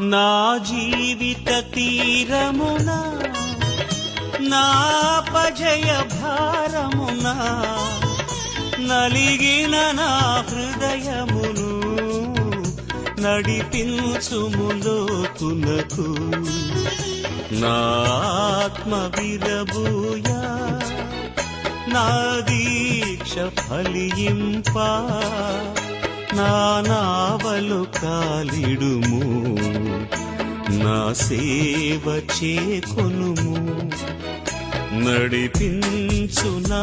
నా జీవిత తీరమున నా పజయ భారమున నలిగిన నా హృదయమును నడిపించుములోకునకు నాత్మ విరబూయా నా దీక్ష ఫలింప నా నావలు కాలిడుము. నా సేవ చేకొనుము. నడిపించు నా